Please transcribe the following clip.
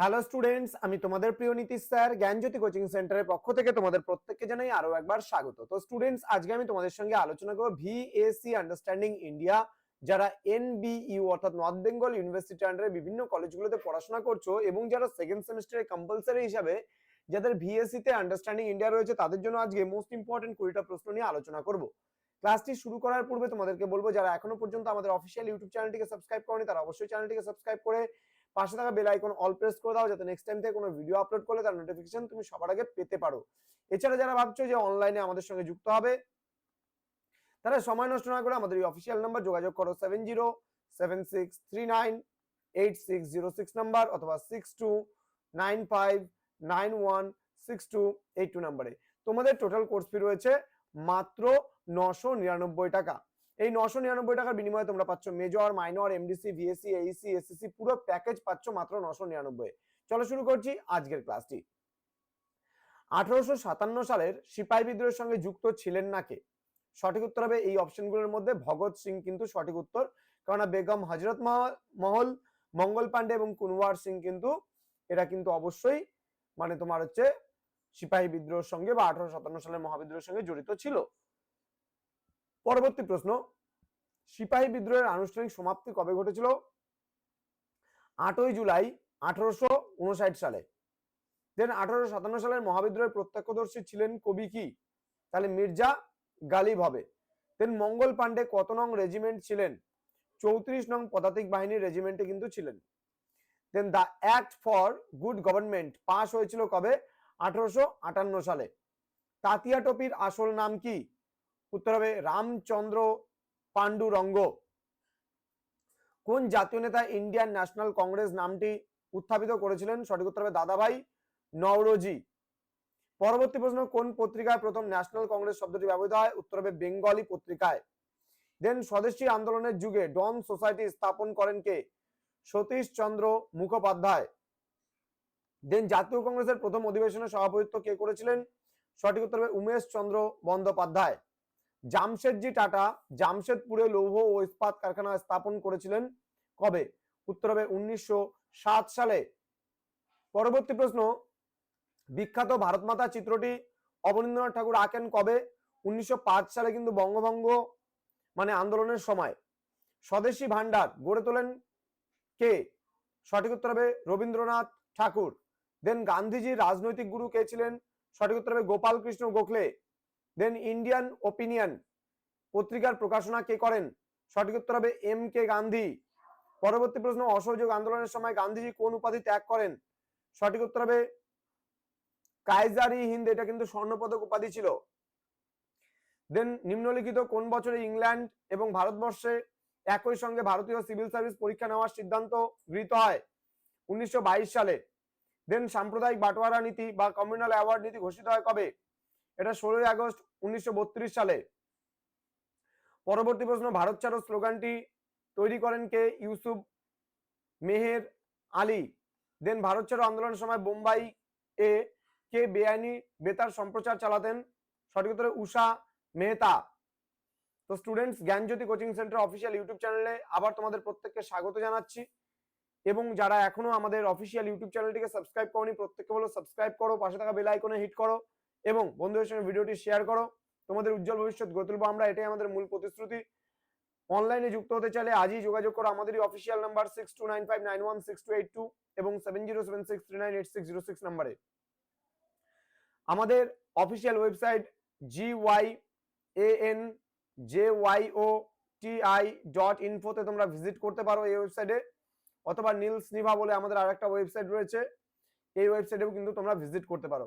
Hello students আমি তোমাদের প্রিয় নীতিশ স্যার, জ্ঞানজ্যোতি কোচিং সেন্টারের পক্ষ থেকে তোমাদের প্রত্যেককে জানাই আরও একবার স্বাগত। তো স্টুডেন্টস আজকে আমি তোমাদের সঙ্গে আলোচনা করব ভিএসসি আন্ডারস্ট্যান্ডিং ইন্ডিয়া যারা এনবিইউ অর্থাৎ নর্থ বেঙ্গল ইউনিভার্সিটি আন্ডারে বিভিন্ন কলেজগুলোতে পড়াশোনা করছ এবং যারা সেকেন্ড সেমিস্টারে কম্পালসারি হিসাবে যাদের ভিএসসি তে আন্ডারস্ট্যান্ডিং ইন্ডিয়া রয়েছে, তাদের জন্য আজকে মোস্ট ইম্পর্টেন্ট কুড়িটা প্রশ্ন নিয়ে আলোচনা করব। ক্লাসটি শুরু করার পূর্বে তোমাদেরকে বলব, যারা এখনও পর্যন্ত আমাদের অফিসিয়াল ইউটিউব চ্যানেলটিকে সাবস্ক্রাইব করনি, তারা অবশ্যই চ্যানেলটিকে সাবস্ক্রাইব করে পাশে থাকা বেল আইকন অল প্রেস করে দাও যাতে নেক্সট টাইম থেকে কোনো ভিডিও আপলোড করলে তার নোটিফিকেশন তুমি সবার আগে পেতে পারো। এছাড়া যারা ভাবছ যে অনলাইনে আমাদের সঙ্গে যুক্ত হবে, তারা সময় নষ্ট না করে আমাদের এই অফিসিয়াল নাম্বার যোগাযোগ করো seven zero seven six three nine eight six zero six number অথবা six two nine five nine one six two eight two নাম্বারে তোমাদের টোটাল কোর্স ফি রয়েছে মাত্র নশো নিরানব্বই টাকা। এই নশো নিরানব্বই টাকার বিনিময়ে তোমরা পাচ্ছ major minor MDC VSC AEC SSC পুরো প্যাকেজ পাচ্ছ মাত্র নশো নিরানব্বই। চলো শুরু করছি আজকের ক্লাসটি আঠারোশো সাতান্ন সালের সিপাহী বিদ্রোহের সঙ্গে যুক্ত ছিলেন না কে? সঠিক উত্তর হবে এই অপশনগুলোর মধ্যে ভগৎ সিং কিন্তু সঠিক উত্তর। কেননা বেগম হজরত মহ- মহল, মঙ্গল পান্ডে এবং কুনওয়ার সিং কিন্তু এটা কিন্তু অবশ্যই মানে তোমার হচ্ছে সিপাহী বিদ্রোহের সঙ্গে বা আঠারোশো সাতান্ন সালের মহাবিদ্রোহের সঙ্গে জড়িত ছিল। পরবর্তী প্রশ্ন, সিপাহী বিদ্রোহের আনুষ্ঠানিক সমাপ্তি কবে ঘটেছিল? আটই জুলাই আঠারোশো উনষাট সালে। দেন আঠারোশো সাতান্ন সালের মহাবিদ্রোহের প্রত্যক্ষদর্শী ছিলেন কবি কি? তাহলে মির্জা গালিব হবে। দেন মঙ্গল পান্ডে কত নং রেজিমেন্ট ছিলেন? চৌত্রিশ নং পদাতিক বাহিনীর রেজিমেন্টে কিন্তু ছিলেন। Then the act for good government pass হয়েছিল কবে? আঠারোশো আটান্ন সালে। তাতিয়া টপির আসল নাম কি? উত্তর হবে রামচন্দ্র পাণ্ডুরঙ্গ। কোন জাতীয় নেতা ইন্ডিয়ান ন্যাশনাল কংগ্রেস নামটি উত্থাপিত করেছিলেন? সঠিক উত্তর হবে দাদাভাই নওরোজি। পরবর্তী প্রশ্ন, কোন পত্রিকায় প্রথম ন্যাশনাল কংগ্রেস শব্দটি ব্যবহৃত হয়? উত্তর হবে বেঙ্গলি পত্রিকায়। দেন স্বদেশী আন্দোলনের যুগে ডন সোসাইটি স্থাপন করেন কে? সতীশ চন্দ্র মুখোপাধ্যায়। দেন জাতীয় কংগ্রেসের প্রথম অধিবেশনে সভাপতিত্ব কে করেছিলেন? সঠিক উত্তর হবে উমেশ চন্দ্র বন্দ্যোপাধ্যায়। জামশেদজি টাটা, জামশেদপুরে লৌহ ও ইস্পাত কারখানা স্থাপন করেছিলেন কবে? উত্তর হবে উনিশশো সালে। পরবর্তী প্রশ্ন, বিখ্যাত ভারত মাতা চিত্রটি অবনীন্দ্রনাথ ঠাকুর আঁকেন কবে? উনিশশো পাঁচ সালে কিন্তু বঙ্গভঙ্গ মানে আন্দোলনের সময়। স্বদেশী ভান্ডার গড়ে তোলেন কে? সঠিক উত্তর হবে রবীন্দ্রনাথ ঠাকুর। দেন গান্ধীজির রাজনৈতিক গুরু কে ছিলেন? সঠিক উত্তর হবে Gopal Krishna Gokhale. Then Indian Opinion পত্রিকার প্রকাশনা কে করেন? সঠিক উত্তর হবে এম কে গান্ধী পরবর্তী প্রশ্ন, অসহযোগ আন্দোলনের সময় গান্ধীজি কোন উপাধি ত্যাগ করেন? সঠিক উত্তর হবে কাইজারি হিন্দ, এটা কিন্তু স্বর্ণপদক উপাধি ছিল। দেন নিম্নলিখিত কোন বছরে ইংল্যান্ড এবং ভারতবর্ষে একই সঙ্গে ভারতীয় সিভিল সার্ভিস পরীক্ষা নেওয়ার সিদ্ধান্ত গৃহীত হয়? উনিশশো বাইশ সালে। দেন সাম্প্রদায়িক বাটোয়ারা নীতি বা কমিউনাল অ্যাওয়ার্ড নীতি ঘোষিত হয় কবে? এটা ষোলোই আগস্ট উনিশশো বত্রিশ সালে। পরবর্তী প্রশ্ন, ভারত ছাড়ো স্লোগানটি তৈরি করেন কে? ইউসুফ মেহের আলী। দেন ভারত ছাড়ো আন্দোলনের সময় বোম্বাই এ কে বেআইনি বেতার সম্প্রচার চালাতেন? সঠিক উত্তরে উষা মেহতা। তো students Gyanjyoti coaching centre official YouTube চ্যানেলে আবার তোমাদের প্রত্যেককে স্বাগত জানাচ্ছি। এবং যারা এখনও আমাদের অফিসিয়াল ইউটিউব চ্যানেলটিকে সাবস্ক্রাইব করনি, প্রত্যেককে বলো সাবস্ক্রাইব করো, পাশে থাকা বেল আইকনে হিট করো। এবং বন্ধুদের সঙ্গে ভিডিওটি শেয়ার করো। তোমাদের উজ্জ্বল ভবিষ্যৎ গড়ে তুলবো আমরা, এটাই আমাদের মূল প্রতিশ্রুতি। অনলাইনে যুক্ত হতে চাইলে আজই যোগাযোগ করো, আমাদেরই official number six two nine five nine one six two eight two এবং seven zero seven six three nine eight six zero six নাম্বারে আমাদের official website G Y A N J Y O T I dot ইনফোতে তোমরা visit করতে পারো এই ওয়েবসাইটে অথবা Niels Nibha বলে আমাদের আরেকটা ওয়েবসাইট রয়েছে, এই ওয়েবসাইটেও কিন্তু তোমরা ভিজিট করতে পারো।